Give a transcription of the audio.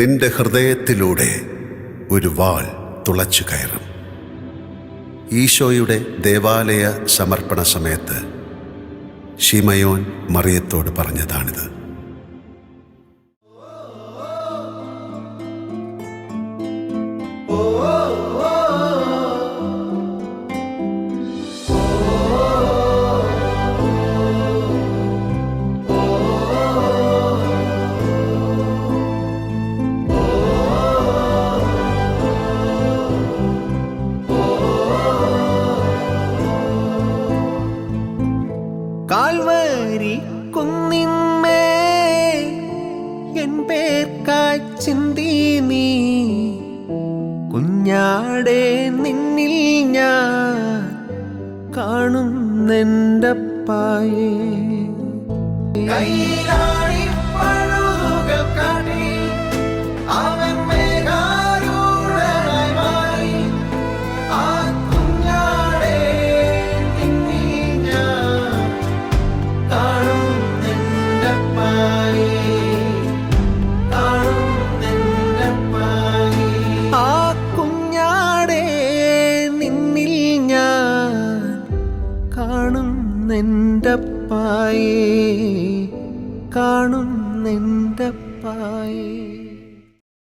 നിന്റെ ഹൃദയത്തിലൂടെ ഒരു വാൾ തുളച്ചു കയറും. ഈശോയുടെ ദേവാലയ സമർപ്പണ സമയത്ത് ഷിമയോൻ മറിയത്തോട് പറഞ്ഞതാണിത്. കാൽവരി കുന്നിന്മേ. എൻ പേർക്കായി ചിന്തി നീ. കുഞ്ഞാടെ നിന്നിൽ ഞാൻ കാണുന്നെന്റെ പായേ കാണി പഴുതുകൾ കാണി അവൻ കാണുന്നെന്റെ പായേ കാണുന്നെന്റെ പായേ